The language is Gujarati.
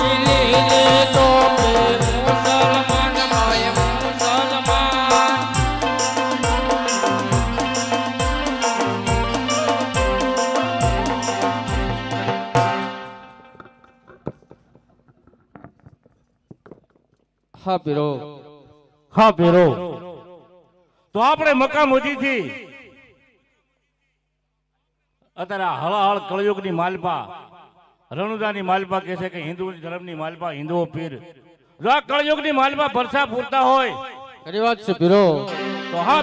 લીલી લીલી ટોપી મુસલમાન ભાઈ મુસલમાન. હા પીરો હા ભેરો. તો આપણે મકામોજીથી અત્યારે આ હળહળ કળયુગની માલપા રણુદાની માલપા કહે છે કે હિન્દુ ધર્મની માલપા હિન્દુઓ પીર. જો આ કળયુગની માલપા ભરસા પૂરતા હોય વાત છે પીરો. તો હા